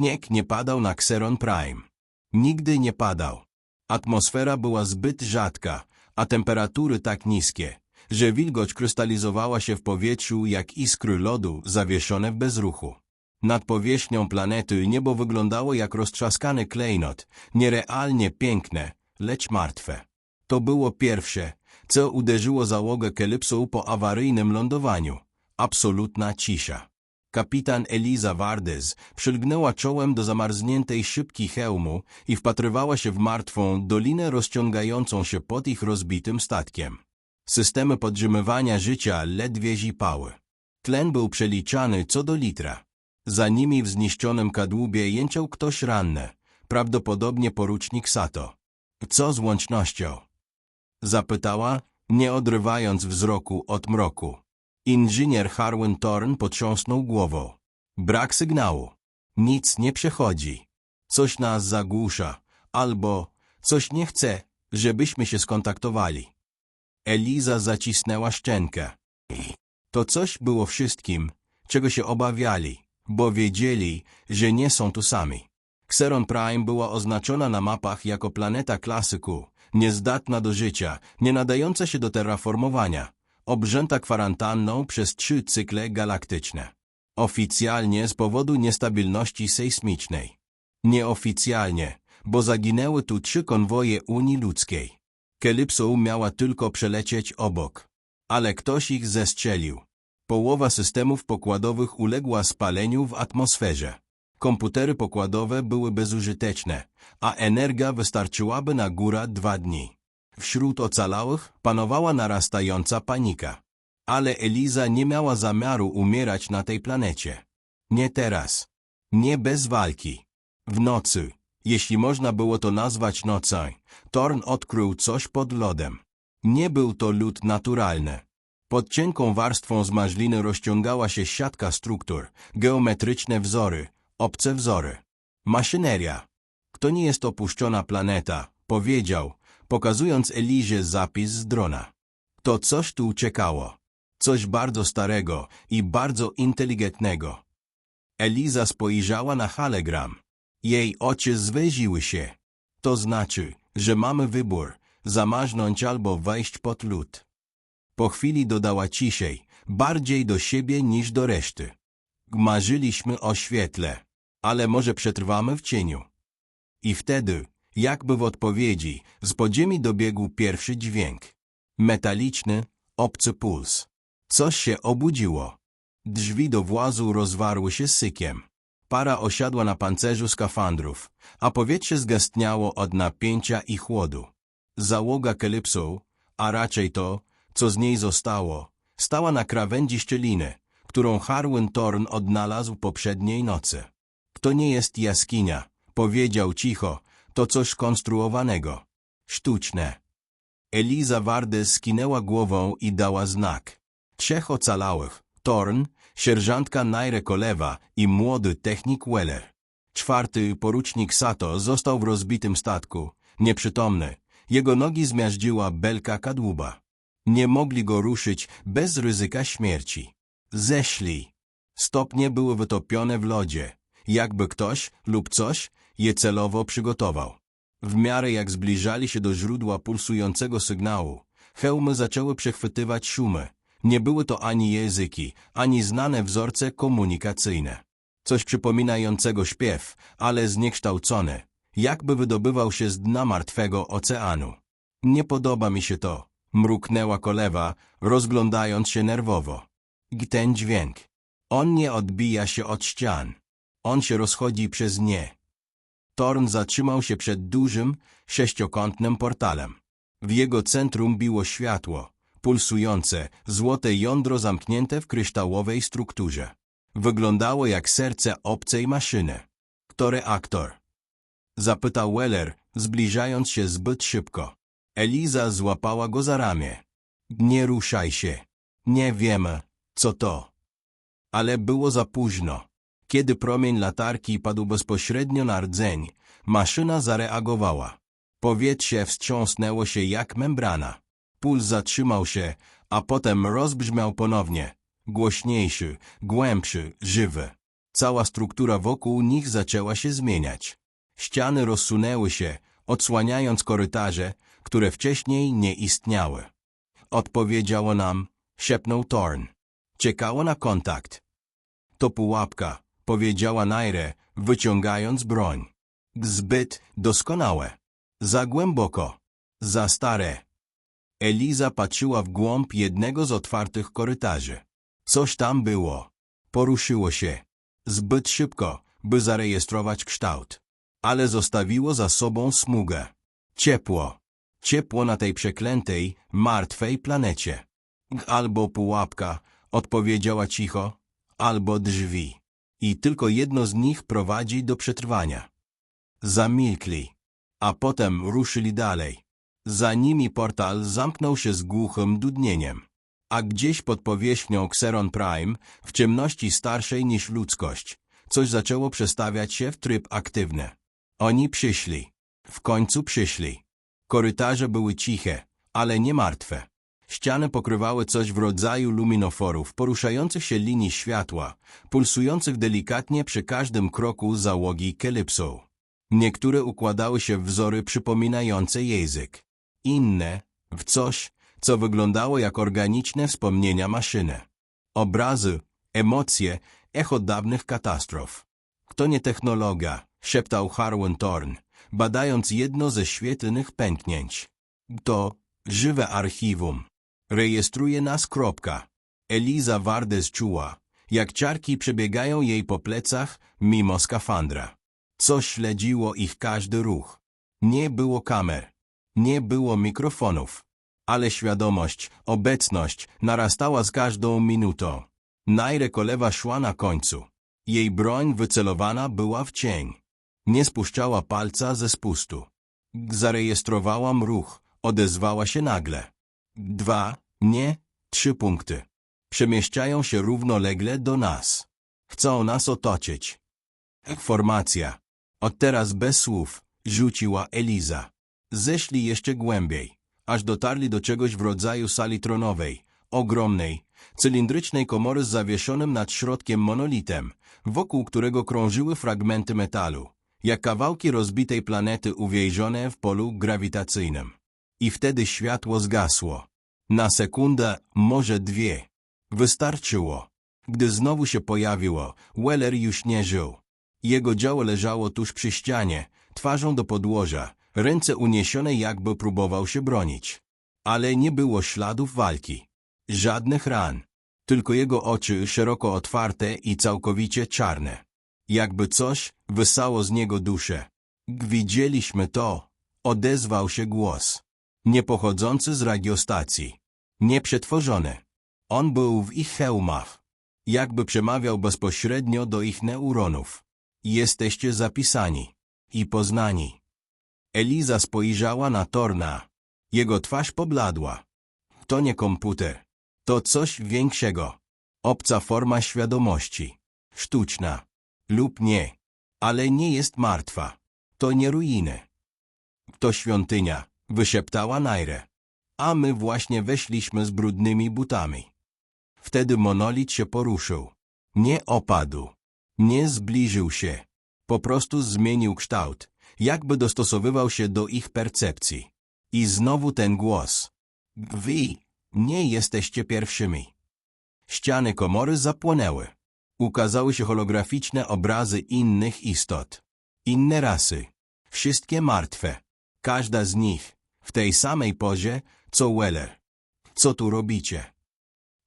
Śnieg nie padał na Xeron Prime. Nigdy nie padał. Atmosfera była zbyt rzadka, a temperatury tak niskie, że wilgoć krystalizowała się w powietrzu jak iskry lodu zawieszone w bezruchu. Nad powierzchnią planety niebo wyglądało jak roztrzaskany klejnot, nierealnie piękne, lecz martwe. To było pierwsze, co uderzyło załogę Kelipsu po awaryjnym lądowaniu. Absolutna cisza. Kapitan Eliza Vardez przylgnęła czołem do zamarzniętej szybki hełmu i wpatrywała się w martwą dolinę rozciągającą się pod ich rozbitym statkiem. Systemy podtrzymywania życia ledwie zipały. Tlen był przeliczany co do litra. Za nimi w zniszczonym kadłubie jęczał ktoś ranny, prawdopodobnie porucznik Sato. Co z łącznością? Zapytała, nie odrywając wzroku od mroku. Inżynier Harwin Thorn potrząsnął głową. Brak sygnału. Nic nie przechodzi. Coś nas zagłusza, albo coś nie chce, żebyśmy się skontaktowali. Eliza zacisnęła szczękę. To coś było wszystkim, czego się obawiali, bo wiedzieli, że nie są tu sami. Xeron Prime była oznaczona na mapach jako planeta klasyku, niezdatna do życia, nie nadająca się do terraformowania, obrzęta kwarantanną przez trzy cykle galaktyczne. Oficjalnie z powodu niestabilności sejsmicznej. Nieoficjalnie, bo zaginęły tu trzy konwoje Unii Ludzkiej. Kelipso miała tylko przelecieć obok. Ale ktoś ich zestrzelił. Połowa systemów pokładowych uległa spaleniu w atmosferze. Komputery pokładowe były bezużyteczne, a energia wystarczyłaby na góra dwa dni. Wśród ocalałych panowała narastająca panika. Ale Eliza nie miała zamiaru umierać na tej planecie. Nie teraz. Nie bez walki. W nocy, jeśli można było to nazwać nocą, Torn odkrył coś pod lodem. Nie był to lód naturalny. Pod cienką warstwą zmarzliny rozciągała się siatka struktur, geometryczne wzory, obce wzory. Maszyneria. To nie jest opuszczona planeta, powiedział, pokazując Elizie zapis z drona. To coś tu uciekało. Coś bardzo starego i bardzo inteligentnego. Eliza spojrzała na halegram. Jej oczy zwyziły się. To znaczy, że mamy wybór, zamarzgnąć albo wejść pod lód. Po chwili dodała ciszej, bardziej do siebie niż do reszty. Marzyliśmy o świetle, ale może przetrwamy w cieniu. I wtedy, jakby w odpowiedzi, z podziemi dobiegł pierwszy dźwięk. Metaliczny, obcy puls. Coś się obudziło. Drzwi do włazu rozwarły się sykiem. Para osiadła na pancerzu skafandrów, a powietrze zgęstniało od napięcia i chłodu. Załoga Kelipsu, a raczej to, co z niej zostało, stała na krawędzi szczeliny, którą Harwin Thorn odnalazł poprzedniej nocy. To nie jest jaskinia, powiedział cicho, to coś konstruowanego. Sztuczne. Eliza Wardes skinęła głową i dała znak. Trzech ocalałych, Thorn, sierżantka Naire Kolewa i młody technik Weller. Czwarty, porucznik Sato, został w rozbitym statku, nieprzytomny. Jego nogi zmiażdżyła belka kadłuba. Nie mogli go ruszyć bez ryzyka śmierci. Zeszli. Stopnie były wytopione w lodzie, jakby ktoś lub coś je celowo przygotował. W miarę jak zbliżali się do źródła pulsującego sygnału, hełmy zaczęły przechwytywać szumy. Nie były to ani języki, ani znane wzorce komunikacyjne. Coś przypominającego śpiew, ale zniekształcony, jakby wydobywał się z dna martwego oceanu. Nie podoba mi się to, mruknęła kolewa, rozglądając się nerwowo. I ten dźwięk. On nie odbija się od ścian. On się rozchodzi przez nie. Torn zatrzymał się przed dużym, sześciokątnym portalem. W jego centrum biło światło, pulsujące, złote jądro zamknięte w kryształowej strukturze. Wyglądało jak serce obcej maszyny. Który aktor? Zapytał Weller, zbliżając się zbyt szybko. Eliza złapała go za ramię. Nie ruszaj się. Nie wiemy, co to. Ale było za późno. Kiedy promień latarki padł bezpośrednio na rdzeń, maszyna zareagowała. Powietrze wstrząsnęło się jak membrana. Puls zatrzymał się, a potem rozbrzmiał ponownie. Głośniejszy, głębszy, żywy. Cała struktura wokół nich zaczęła się zmieniać. Ściany rozsunęły się, odsłaniając korytarze, które wcześniej nie istniały. Odpowiedziało nam, szepnął Thorn. Czekało na kontakt. To pułapka, powiedziała Naire, wyciągając broń. Zbyt doskonałe. Za głęboko. Za stare. Eliza patrzyła w głąb jednego z otwartych korytarzy. Coś tam było. Poruszyło się. Zbyt szybko, by zarejestrować kształt. Ale zostawiło za sobą smugę. Ciepło. Ciepło na tej przeklętej, martwej planecie. Albo pułapka, odpowiedziała cicho, albo drzwi. I tylko jedno z nich prowadzi do przetrwania. Zamilkli, a potem ruszyli dalej. Za nimi portal zamknął się z głuchym dudnieniem. A gdzieś pod powierzchnią Xeron Prime, w ciemności starszej niż ludzkość, coś zaczęło przestawiać się w tryb aktywny. Oni przyszli. W końcu przyszli. Korytarze były ciche, ale nie martwe. Ściany pokrywały coś w rodzaju luminoforów, poruszających się linii światła, pulsujących delikatnie przy każdym kroku załogi Calypso. Niektóre układały się w wzory przypominające język. Inne w coś, co wyglądało jak organiczne wspomnienia maszyny. Obrazy, emocje, echo dawnych katastrof. To nie technologia, szeptał Harwin Thorn, badając jedno ze świetlnych pęknięć. To żywe archiwum. Rejestruje nas kropka. Eliza Vardes czuła, jak ciarki przebiegają jej po plecach mimo skafandra. Co śledziło ich każdy ruch. Nie było kamer, nie było mikrofonów, ale świadomość, obecność narastała z każdą minutą. Naire Kolewa szła na końcu. Jej broń wycelowana była w cień. Nie spuszczała palca ze spustu. Zarejestrowałam ruch, odezwała się nagle. Dwa, nie, trzy punkty. Przemieszczają się równolegle do nas. Chcą nas otoczyć. Formacja. Od teraz bez słów, rzuciła Eliza. Zeszli jeszcze głębiej, aż dotarli do czegoś w rodzaju sali tronowej, ogromnej, cylindrycznej komory z zawieszonym nad środkiem monolitem, wokół którego krążyły fragmenty metalu, jak kawałki rozbitej planety uwięzione w polu grawitacyjnym. I wtedy światło zgasło. Na sekundę, może dwie. Wystarczyło. Gdy znowu się pojawiło, Weller już nie żył. Jego działo leżało tuż przy ścianie, twarzą do podłoża, ręce uniesione jakby próbował się bronić. Ale nie było śladów walki. Żadnych ran. Tylko jego oczy szeroko otwarte i całkowicie czarne. Jakby coś wysało z niego duszę. Widzieliśmy to. Odezwał się głos. Nie pochodzący z radiostacji. Nieprzetworzony. On był w ich hełmach. Jakby przemawiał bezpośrednio do ich neuronów. Jesteście zapisani i poznani. Eliza spojrzała na Torna. Jego twarz pobladła. To nie komputer. To coś większego. Obca forma świadomości. Sztuczna. Lub nie. Ale nie jest martwa. To nie ruiny. To świątynia, wyszeptała Naire. A my właśnie weszliśmy z brudnymi butami. Wtedy monolit się poruszył. Nie opadł. Nie zbliżył się. Po prostu zmienił kształt, jakby dostosowywał się do ich percepcji. I znowu ten głos. Wy nie jesteście pierwszymi. Ściany komory zapłonęły. Ukazały się holograficzne obrazy innych istot. Inne rasy. Wszystkie martwe. Każda z nich. W tej samej pozie, co Weller. Co tu robicie?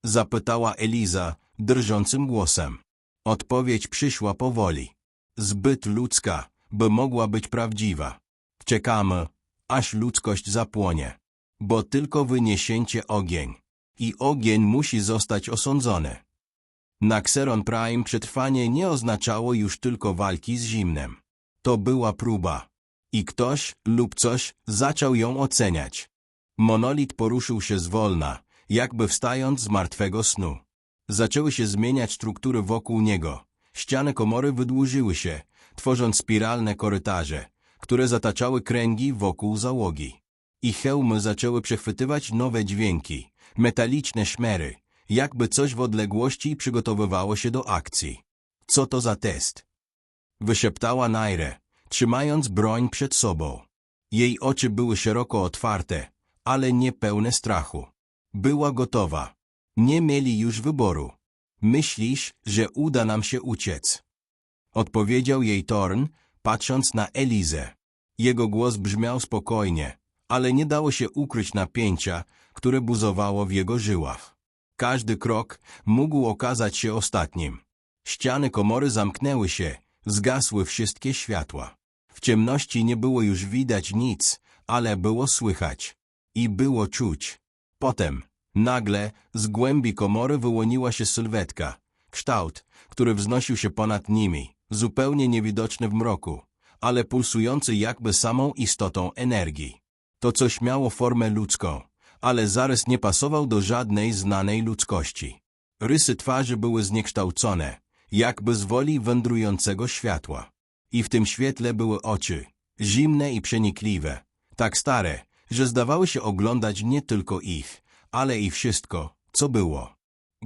Zapytała Eliza drżącym głosem. Odpowiedź przyszła powoli. Zbyt ludzka, by mogła być prawdziwa. Czekamy, aż ludzkość zapłonie. Bo tylko wyniesiecie ogień. I ogień musi zostać osądzony. Na Xeron Prime przetrwanie nie oznaczało już tylko walki z zimnem. To była próba. I ktoś lub coś zaczął ją oceniać. Monolit poruszył się zwolna, jakby wstając z martwego snu. Zaczęły się zmieniać struktury wokół niego. Ściany komory wydłużyły się, tworząc spiralne korytarze, które zataczały kręgi wokół załogi. I hełmy zaczęły przechwytywać nowe dźwięki, metaliczne szmery, jakby coś w odległości przygotowywało się do akcji. Co to za test? Wyszeptała Naire, trzymając broń przed sobą. Jej oczy były szeroko otwarte, ale nie pełne strachu. Była gotowa. Nie mieli już wyboru. Myślisz, że uda nam się uciec? Odpowiedział jej Torn, patrząc na Elizę. Jego głos brzmiał spokojnie, ale nie dało się ukryć napięcia, które buzowało w jego żyłach. Każdy krok mógł okazać się ostatnim. Ściany komory zamknęły się, zgasły wszystkie światła. W ciemności nie było już widać nic, ale było słychać. I było czuć. Potem, nagle, z głębi komory wyłoniła się sylwetka. Kształt, który wznosił się ponad nimi, zupełnie niewidoczny w mroku, ale pulsujący jakby samą istotą energii. To coś miało formę ludzką, ale zarys nie pasował do żadnej znanej ludzkości. Rysy twarzy były zniekształcone, jakby z woli wędrującego światła. I w tym świetle były oczy, zimne i przenikliwe, tak stare, że zdawały się oglądać nie tylko ich, ale i wszystko, co było.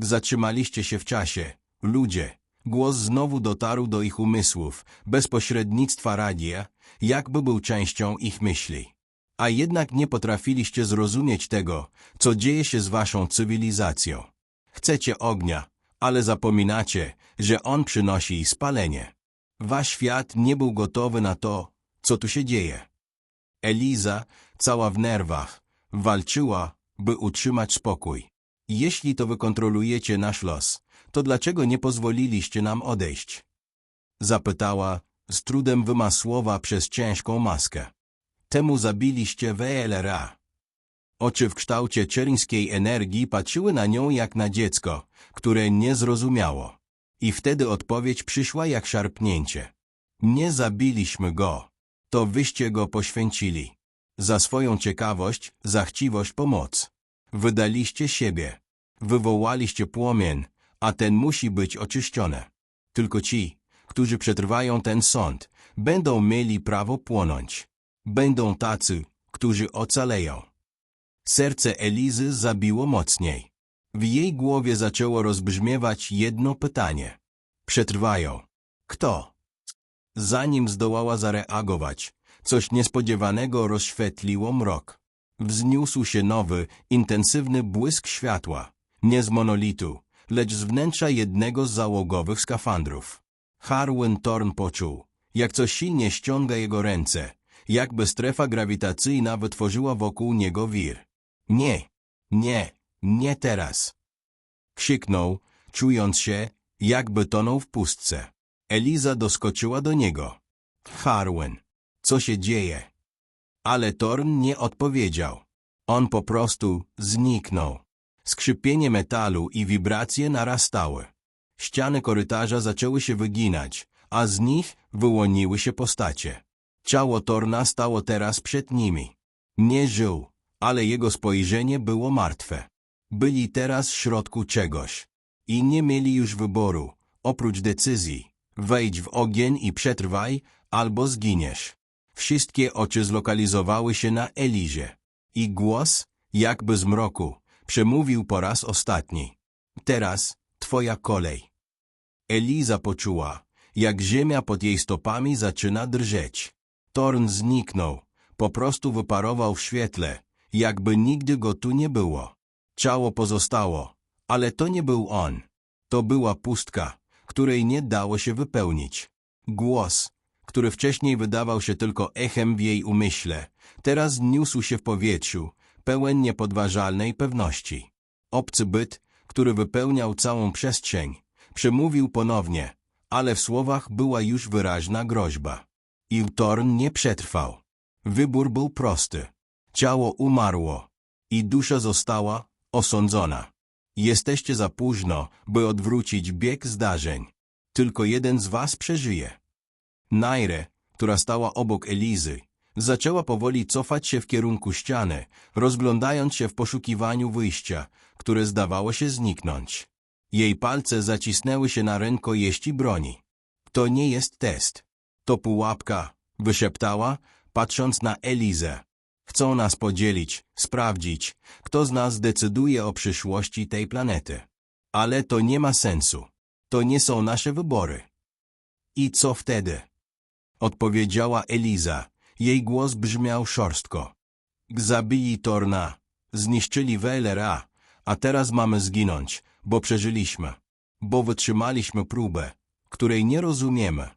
Zatrzymaliście się w czasie, ludzie. Głos znowu dotarł do ich umysłów, bez pośrednictwa radia, jakby był częścią ich myśli. A jednak nie potrafiliście zrozumieć tego, co dzieje się z waszą cywilizacją. Chcecie ognia, ale zapominacie, że on przynosi spalenie. Wasz świat nie był gotowy na to, co tu się dzieje. Eliza, cała w nerwach, walczyła, by utrzymać spokój. Jeśli to wy kontrolujecie nasz los, to dlaczego nie pozwoliliście nam odejść? Zapytała, z trudem wyma słowa przez ciężką maskę. Temu zabiliście WLRA. Oczy w kształcie czerińskiej energii patrzyły na nią jak na dziecko, które nie zrozumiało. I wtedy odpowiedź przyszła jak szarpnięcie. Nie zabiliśmy go. To wyście go poświęcili. Za swoją ciekawość, za chciwość pomoc. Wydaliście siebie. Wywołaliście płomień, a ten musi być oczyszczony. Tylko ci, którzy przetrwają ten sąd, będą mieli prawo płonąć. Będą tacy, którzy ocaleją. Serce Elizy zabiło mocniej. W jej głowie zaczęło rozbrzmiewać jedno pytanie. Przetrwają. Kto? Zanim zdołała zareagować, coś niespodziewanego rozświetliło mrok. Wzniósł się nowy, intensywny błysk światła. Nie z monolitu, lecz z wnętrza jednego z załogowych skafandrów. Harwin Thorn poczuł, jak coś silnie ściąga jego ręce, jakby strefa grawitacyjna wytworzyła wokół niego wir. Nie, nie, nie teraz. Krzyknął, czując się, jakby tonął w pustce. Eliza doskoczyła do niego. Harwin, co się dzieje? Ale Thorn nie odpowiedział. On po prostu zniknął. Skrzypienie metalu i wibracje narastały. Ściany korytarza zaczęły się wyginać, a z nich wyłoniły się postacie. Ciało Torna stało teraz przed nimi. Nie żył, ale jego spojrzenie było martwe. Byli teraz w środku czegoś i nie mieli już wyboru, oprócz decyzji. Wejdź w ogień i przetrwaj, albo zginiesz. Wszystkie oczy zlokalizowały się na Elizie. I głos, jakby z mroku, przemówił po raz ostatni. Teraz twoja kolej. Eliza poczuła, jak ziemia pod jej stopami zaczyna drżeć. Torn zniknął, po prostu wyparował w świetle, jakby nigdy go tu nie było. Ciało pozostało, ale to nie był on. To była pustka, której nie dało się wypełnić. Głos, który wcześniej wydawał się tylko echem w jej umyśle, teraz niósł się w powietrzu, pełen niepodważalnej pewności. Obcy byt, który wypełniał całą przestrzeń, przemówił ponownie, ale w słowach była już wyraźna groźba. I Thorn nie przetrwał. Wybór był prosty. Ciało umarło i dusza została osądzona. Jesteście za późno, by odwrócić bieg zdarzeń. Tylko jeden z was przeżyje. Naire, która stała obok Elizy, zaczęła powoli cofać się w kierunku ściany, rozglądając się w poszukiwaniu wyjścia, które zdawało się zniknąć. Jej palce zacisnęły się na rękojeści broni. To nie jest test. To pułapka, wyszeptała, patrząc na Elizę. Chcą nas podzielić, sprawdzić, kto z nas decyduje o przyszłości tej planety. Ale to nie ma sensu. To nie są nasze wybory. I co wtedy? Odpowiedziała Eliza. Jej głos brzmiał szorstko. Zabili Torna, zniszczyli Weilera, a teraz mamy zginąć, bo przeżyliśmy, bo wytrzymaliśmy próbę, której nie rozumiemy.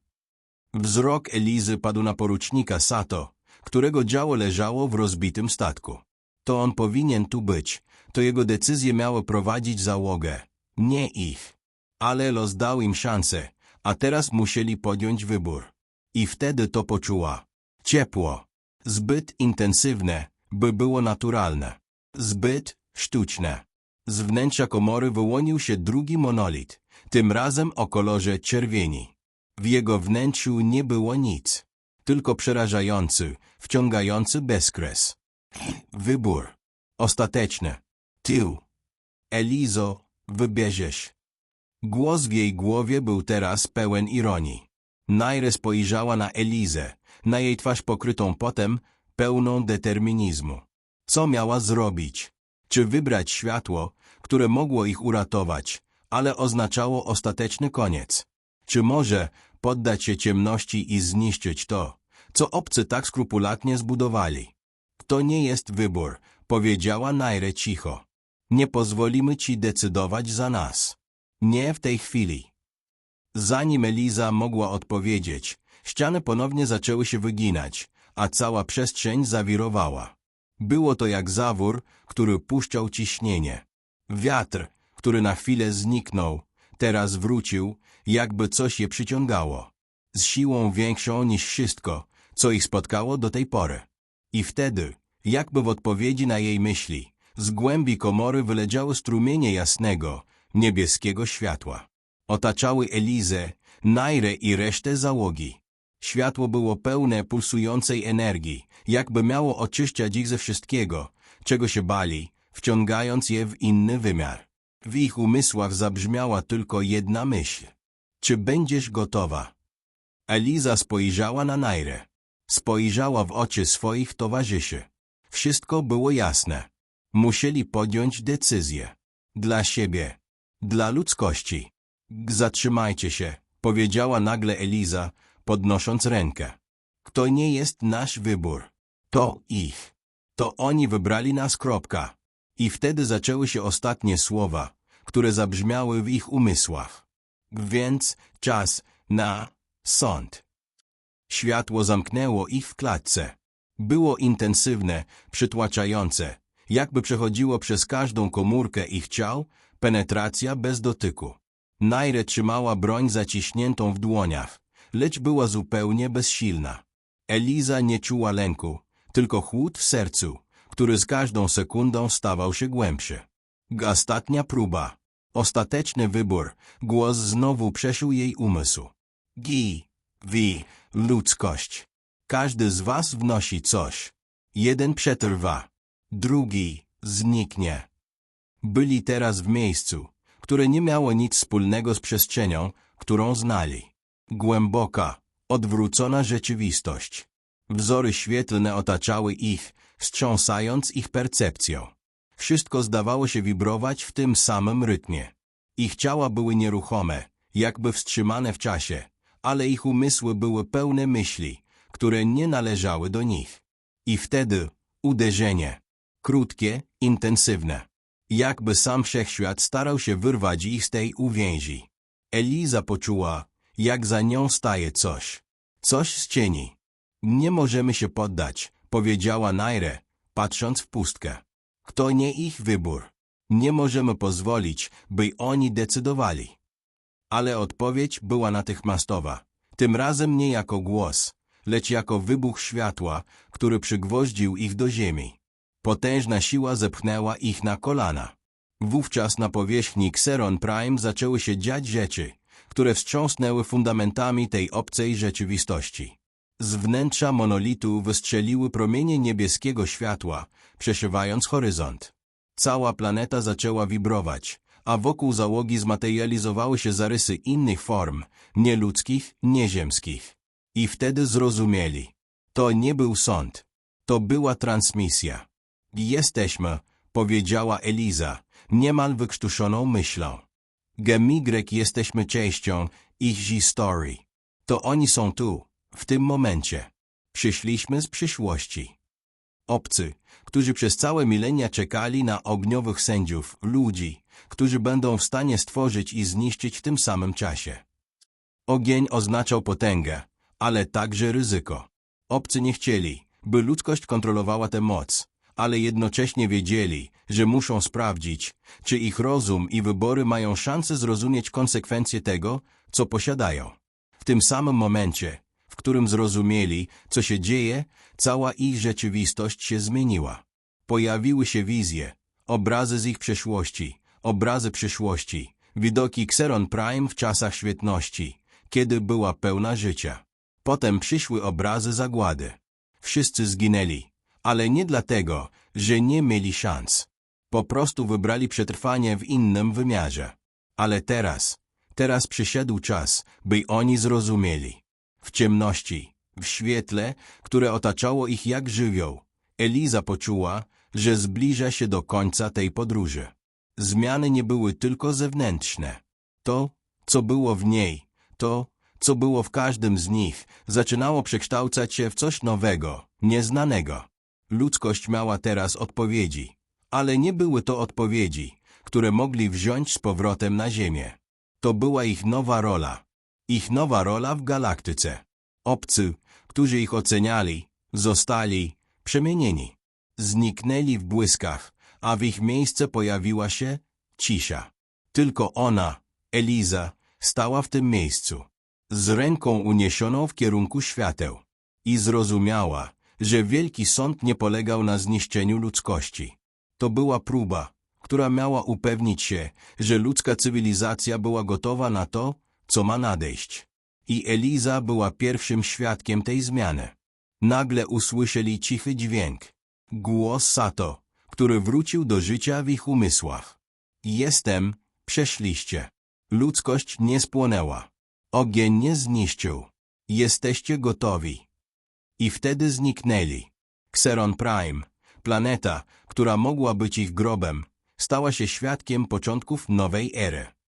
Wzrok Elizy padł na porucznika Sato, którego działo leżało w rozbitym statku. To on powinien tu być, to jego decyzje miały prowadzić załogę, nie ich. Ale los dał im szansę, a teraz musieli podjąć wybór. I wtedy to poczuła. Ciepło. Zbyt intensywne, by było naturalne. Zbyt sztuczne. Z wnętrza komory wyłonił się drugi monolit, tym razem o kolorze czerwieni. W jego wnętrzu nie było nic, tylko przerażający, wciągający bezkres. Wybór. Ostateczny. Tył. Elizo, wybierzesz. Głos w jej głowie był teraz pełen ironii. Naire spojrzała na Elizę, na jej twarz pokrytą potem, pełną determinizmu. Co miała zrobić? Czy wybrać światło, które mogło ich uratować, ale oznaczało ostateczny koniec? Czy może poddać się ciemności i zniszczyć to, co obcy tak skrupulatnie zbudowali? To nie jest wybór, powiedziała Naire cicho. Nie pozwolimy ci decydować za nas. Nie w tej chwili. Zanim Eliza mogła odpowiedzieć, ściany ponownie zaczęły się wyginać, a cała przestrzeń zawirowała. Było to jak zawór, który puszczał ciśnienie. Wiatr, który na chwilę zniknął, teraz wrócił, jakby coś je przyciągało. Z siłą większą niż wszystko, co ich spotkało do tej pory. I wtedy, jakby w odpowiedzi na jej myśli, z głębi komory wyleciały strumienie jasnego, niebieskiego światła. Otaczały Elizę, Nairę i resztę załogi. Światło było pełne pulsującej energii, jakby miało oczyszczać ich ze wszystkiego, czego się bali, wciągając je w inny wymiar. W ich umysłach zabrzmiała tylko jedna myśl. Czy będziesz gotowa? Eliza spojrzała na Nairę. Spojrzała w oczy swoich towarzyszy. Wszystko było jasne. Musieli podjąć decyzję. Dla siebie. Dla ludzkości. Zatrzymajcie się, powiedziała nagle Eliza, podnosząc rękę. To nie jest nasz wybór. To ich. To oni wybrali nas, kropka. I wtedy zaczęły się ostatnie słowa, które zabrzmiały w ich umysłach. Więc czas na sąd. Światło zamknęło ich w klatce. Było intensywne, przytłaczające, jakby przechodziło przez każdą komórkę ich ciał, penetracja bez dotyku. Naire trzymała broń zaciśniętą w dłoniach, lecz była zupełnie bezsilna. Eliza nie czuła lęku, tylko chłód w sercu, który z każdą sekundą stawał się głębszy. Ostatnia próba. Ostateczny wybór. Głos znowu przeszył jej umysł. Gi, wi, ludzkość. Każdy z was wnosi coś. Jeden przetrwa, drugi zniknie. Byli teraz w miejscu, które nie miało nic wspólnego z przestrzenią, którą znali. Głęboka, odwrócona rzeczywistość. Wzory świetlne otaczały ich, wstrząsając ich percepcją. Wszystko zdawało się wibrować w tym samym rytmie. Ich ciała były nieruchome, jakby wstrzymane w czasie, ale ich umysły były pełne myśli, które nie należały do nich. I wtedy uderzenie. Krótkie, intensywne. Jakby sam wszechświat starał się wyrwać ich z tej uwięzi. Eliza poczuła, jak za nią staje coś. Coś z cieni. Nie możemy się poddać, powiedziała Naire, patrząc w pustkę. To nie ich wybór. Nie możemy pozwolić, by oni decydowali. Ale odpowiedź była natychmiastowa. Tym razem nie jako głos, lecz jako wybuch światła, który przygwoździł ich do ziemi. Potężna siła zepchnęła ich na kolana. Wówczas na powierzchni Xeron Prime zaczęły się dziać rzeczy, które wstrząsnęły fundamentami tej obcej rzeczywistości. Z wnętrza monolitu wystrzeliły promienie niebieskiego światła, przesiewając horyzont. Cała planeta zaczęła wibrować, a wokół załogi zmaterializowały się zarysy innych form, nieludzkich, nieziemskich. I wtedy zrozumieli. To nie był sąd. To była transmisja. Jesteśmy, powiedziała Eliza, niemal wykrztuszoną myślą. Gemigrek jesteśmy częścią ich historii. To oni są tu, w tym momencie. Przyszliśmy z przyszłości. Obcy, którzy przez całe milenia czekali na ogniowych sędziów, ludzi, którzy będą w stanie stworzyć i zniszczyć w tym samym czasie. Ogień oznaczał potęgę, ale także ryzyko. Obcy nie chcieli, by ludzkość kontrolowała tę moc, ale jednocześnie wiedzieli, że muszą sprawdzić, czy ich rozum i wybory mają szansę zrozumieć konsekwencje tego, co posiadają. W tym samym momencie, w którym zrozumieli, co się dzieje, cała ich rzeczywistość się zmieniła. Pojawiły się wizje, obrazy z ich przeszłości, obrazy przyszłości, widoki Xeron Prime w czasach świetności, kiedy była pełna życia. Potem przyszły obrazy zagłady. Wszyscy zginęli, ale nie dlatego, że nie mieli szans. Po prostu wybrali przetrwanie w innym wymiarze. Ale teraz, teraz przyszedł czas, by oni zrozumieli. W ciemności, w świetle, które otaczało ich jak żywioł, Eliza poczuła, że zbliża się do końca tej podróży. Zmiany nie były tylko zewnętrzne. To, co było w niej, to, co było w każdym z nich, zaczynało przekształcać się w coś nowego, nieznanego. Ludzkość miała teraz odpowiedzi, ale nie były to odpowiedzi, które mogli wziąć z powrotem na Ziemię. To była ich nowa rola, ich nowa rola w galaktyce. Obcy, którzy ich oceniali, zostali przemienieni. Zniknęli w błyskach, a w ich miejsce pojawiła się cisza. Tylko ona, Eliza, stała w tym miejscu, z ręką uniesioną w kierunku świateł i zrozumiała, że wielki sąd nie polegał na zniszczeniu ludzkości. To była próba, która miała upewnić się, że ludzka cywilizacja była gotowa na to, co ma nadejść. I Eliza była pierwszym świadkiem tej zmiany. Nagle usłyszeli cichy dźwięk. Głos Sato, który wrócił do życia w ich umysłach. Jestem, przeszliście. Ludzkość nie spłonęła. Ogień nie zniszczył. Jesteście gotowi. I wtedy zniknęli. Xeron Prime, planeta, która mogła być ich grobem, stała się świadkiem początków nowej ery.